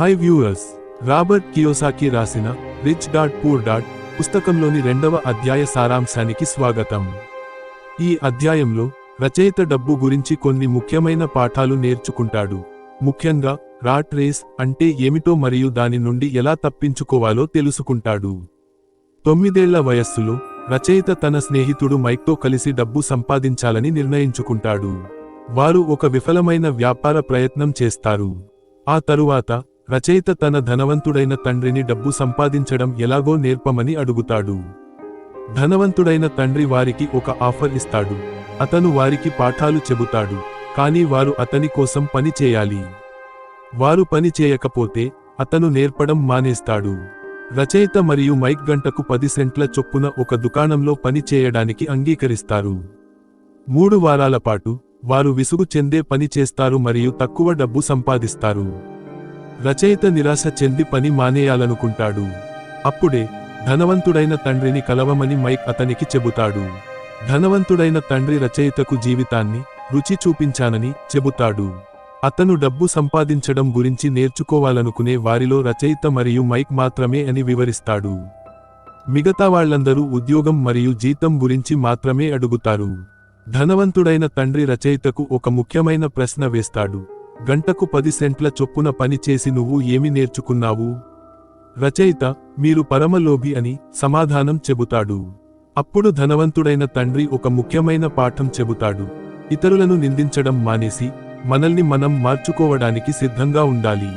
Hi viewers Robert Kiyosaki రాసిన rich dad poor dad పుస్తకంలోని రెండవ అధ్యాయ సారాంశానికి స్వాగతం. ఈ అధ్యాయంలో రచయిత డబ్బు గురించి కొన్ని ముఖ్యమైన పాఠాలు నేర్చుకుంటాడు. ముఖ్యంగా రాట్ రేస్ అంటే ఏమిటో మరియు దాని నుండి ఎలా తప్పించుకోవాలో తెలుసుకుంటాడు. తొమ్మిదేళ్ళ వయస్సులో రచయిత తన స్నేహితుడు మైక్తో కలిసి డబ్బు సంపాదించాలని నిర్ణయించుకుంటాడు. వారు ఒక విఫలమైన వ్యాపార ప్రయత్నం చేస్తారు. ఆ తరువాత రచయిత తన ధనవంతుడైన తండ్రిని డబ్బు సంపాదించడం ఎలాగో నేర్పమని అడుగుతాడు. ధనవంతుడైన తండ్రి వారికి ఒక ఆఫర్ ఇస్తాడు. అతను వారికి పాఠాలు చెబుతాడు. కానీ వారు అతని కోసం పని చేయాలి. వారు పని చేయకపోతే అతను నేర్పడం మానేస్తాడు. రచయిత మరియు మైక్ గంటకు పది సెంట్ల చొప్పున ఒక దుకాణంలో పని చేయడానికి అంగీకరిస్తారు. మూడు వారాల పాటు వారు విసుగు చెందే పని చేస్తారు మరియు తక్కువ డబ్బు సంపాదిస్తారు. రచయిత నిరాశ చెంది పని మానేయాలనుకుంటాడు. అప్పుడే ధనవంతుడైన తండ్రిని కలవమని మైక్ అతనికి చెబుతాడు. ధనవంతుడైన తండ్రి రచయితకు జీవితాన్ని రుచి చూపించానని చెబుతాడు. అతను డబ్బు సంపాదించడం గురించి నేర్చుకోవాలనుకునే వారిలో రచయిత మరియు మైక్ మాత్రమే అని వివరిస్తాడు. మిగతా వాళ్ళందరూ ఉద్యోగం మరియు జీతం గురించి మాత్రమే అడుగుతారు. ధనవంతుడైన తండ్రి రచయితకు ఒక ముఖ్యమైన ప్రశ్న వేస్తాడు. గంటకు పది సెంట్ల చొప్పున పని చేసి నువ్వు ఏమి నేర్చుకున్నావు? రచయిత మీరు పరమలోభి అని సమాధానం చెబుతాడు. అప్పుడు ధనవంతుడైన తండ్రి ఒక ముఖ్యమైన పాఠం చెబుతాడు. ఇతరులను నిందించడం మానేసి మనల్ని మనం మార్చుకోవడానికి సిద్ధంగా ఉండాలి.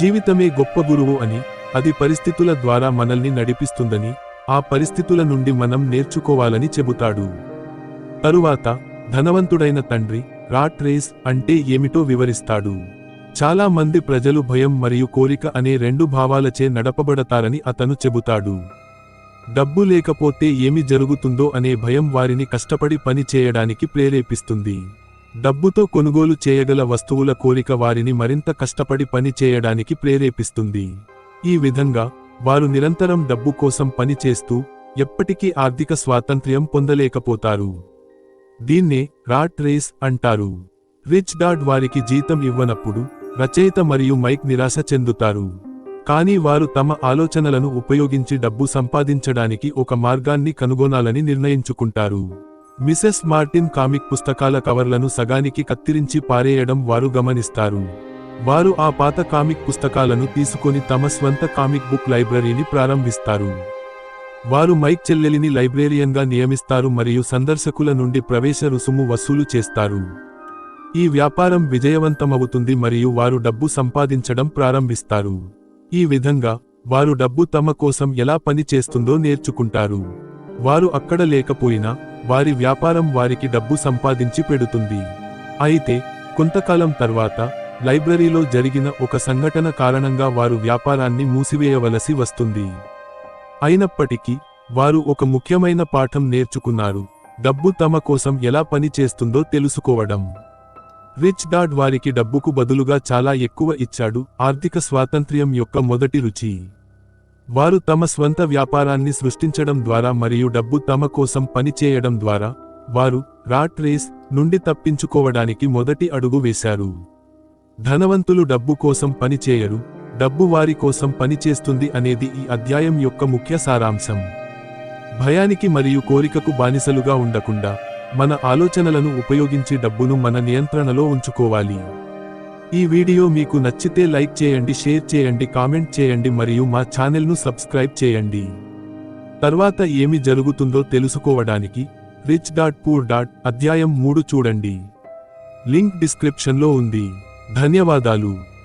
జీవితమే గొప్ప గురువు అని అది పరిస్థితుల ద్వారా మనల్ని నడిపిస్తుందని ఆ పరిస్థితుల నుండి మనం నేర్చుకోవాలని చెబుతాడు. తరువాత ధనవంతుడైన తండ్రి రాట్ రేస్ అంటే ఏమిటో వివరిస్తాడు. చాలా మంది ప్రజలు భయం మరియు కోరిక అనే రెండు భావాలచే నడపబడతారని అతను చెబుతాడు. డబ్బు లేకపోతే ఏమి జరుగుతుందో అనే భయం వారిని కష్టపడి పని చేయడానికి ప్రేరేపిస్తుంది. డబ్బుతో కొనుగోలు చేయగల వస్తువుల కోరిక వారిని మరింత కష్టపడి పని చేయడానికి ప్రేరేపిస్తుంది. ఈ విధంగా వారు నిరంతరం డబ్బు కోసం పని చేస్తూ ఎప్పటికీ ఆర్థిక స్వాతంత్ర్యం పొందలేకపోతారు. దీన్నే రాట్ రేస్ అంటారు. రిచ్ డాడ్ వారికి జీతం ఇవ్వనప్పుడు రచయిత మరియు మైక్ నిరాశ చెందుతారు. కానీ వారు తమ ఆలోచనలను ఉపయోగించి డబ్బు సంపాదించడానికి ఒక మార్గాన్ని కనుగొనాలని నిర్ణయించుకుంటారు. మిసెస్ మార్టిన్ కామిక్ పుస్తకాల కవర్లను సగానికి కత్తిరించి పారేయడం వారు గమనిస్తారు. వారు ఆ పాత కామిక్ పుస్తకాలను తీసుకొని తమ స్వంత కామిక్ బుక్ లైబ్రరీని ప్రారంభిస్తారు. వారు మైక్ చెల్లెలిని లైబ్రేరియన్గా నియమిస్తారు మరియు సందర్శకుల నుండి ప్రవేశ రుసుము వసూలు చేస్తారు. ఈ వ్యాపారం విజయవంతమవుతుంది మరియు వారు డబ్బు సంపాదించడం ప్రారంభిస్తారు. ఈ విధంగా వారు డబ్బు తమ కోసం ఎలా పని చేస్తుందో నేర్చుకుంటారు. వారు అక్కడ లేకపోయినా వారి వ్యాపారం వారికి డబ్బు సంపాదించి పెడుతుంది. అయితే కొంతకాలం తర్వాత లైబ్రరీలో జరిగిన ఒక సంఘటన కారణంగా వారు వ్యాపారాన్ని మూసివేయవలసి వస్తుంది. అయినప్పటికీ వారు ఒక ముఖ్యమైన పాఠం నేర్చుకున్నారు. డబ్బు తమ కోసం ఎలా పనిచేస్తుందో తెలుసుకోవడం. రిచ్ డాడ్ వారికి డబ్బుకు బదులుగా చాలా ఎక్కువ ఇచ్చాడు. ఆర్థిక స్వాతంత్ర్యం యొక్క మొదటి రుచి. వారు తమ స్వంత వ్యాపారాన్ని సృష్టించడం ద్వారా మరియు డబ్బు తమ కోసం పనిచేయడం ద్వారా వారు రాట్ రేస్ నుండి తప్పించుకోవడానికి మొదటి అడుగు వేశారు. ధనవంతులు డబ్బు కోసం పనిచేయరు డబ్బు వారి కోసం పనిచేస్తుంది అనేది ఈ అధ్యాయం యొక్క ముఖ్య సారాంశం. భయానికి మరియు కోరికకు బానిసలుగా ఉండకుండా మన ఆలోచనలను ఉపయోగించి డబ్బును మన నియంత్రణలో ఉంచుకోవాలి. ఈ వీడియో మీకు నచ్చితే లైక్ చేయండి షేర్ చేయండి కామెంట్ చేయండి మరియు మా ఛానల్ను సబ్స్క్రైబ్ చేయండి. తర్వాత ఏమి జరుగుతుందో తెలుసుకోవడానికి రిచ్ డాట్ పూర్ డాట్ అధ్యాయం మూడు చూడండి. లింక్ డిస్క్రిప్షన్లో ఉంది. ధన్యవాదాలు.